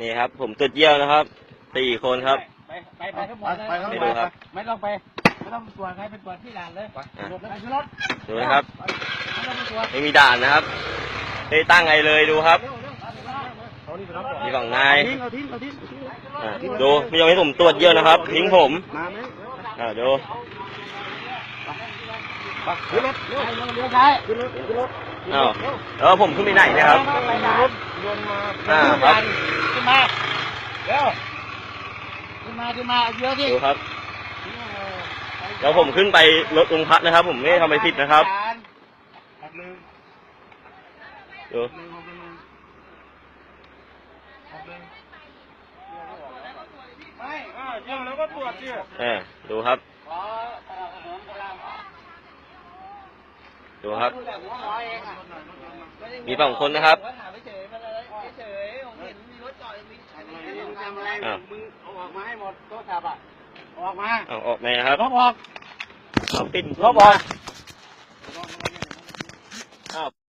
นี่ครับ ผมตรวจเยี่ยวนะครับสี่คนครับ ไปไปไปทั้งหมดเลยไปทั้งหมดไปดูครับ ไม่ต้องไปไม่ต้องตรวจใครเป็นตรวจที่ด่านเลยอะรถไปขึ้นรถดูนะครับ ไม่ต้องไปตรวจไม่มีด่านนะครับไม่ได้ตั้งไงเลยดูครับเอานี่ไปรับก่อนมีฝั่งนายเอาทิ้งเอาทิ้งเอาทิ้งอะดูไม่ยอมให้ผมตรวจเยี่ยวนะครับ ทิ้งผมมาไหมอ่าดูไปขึ้นรถเร็วไปเลี้ยวซ้ายขึ้นรถขึ้นรถอ้าวแล้วผมขึ้นไปไหนเนะครับ ไปด่าน รถยนต์มาอ่าขึ้นครับด่านขึ้นมาเร็วขึ้นมาขึ้นมาเยอะที่ดูครับเดี๋ยวผมขึ้นไปรถโรงพักนะครับ ผมไม่ได้ทำอะไรผิดนะครับขับหนึ่งดูหนึ่งขับหนึ่งขับหนึ่งไม่อ่าเยี่ยมแล้วก็ตรวจสิเออดูครับขอสนับสนุนกำลังดูครับพูดแต่หัวหมอเองอะมีสองคนนะครับ ทำอะไรอ้าว มึงเอาออกมาให้หมดโทรศัพท์อะ ออกมาเอาออกไหนนะครับลบออกเอาปิดลบออก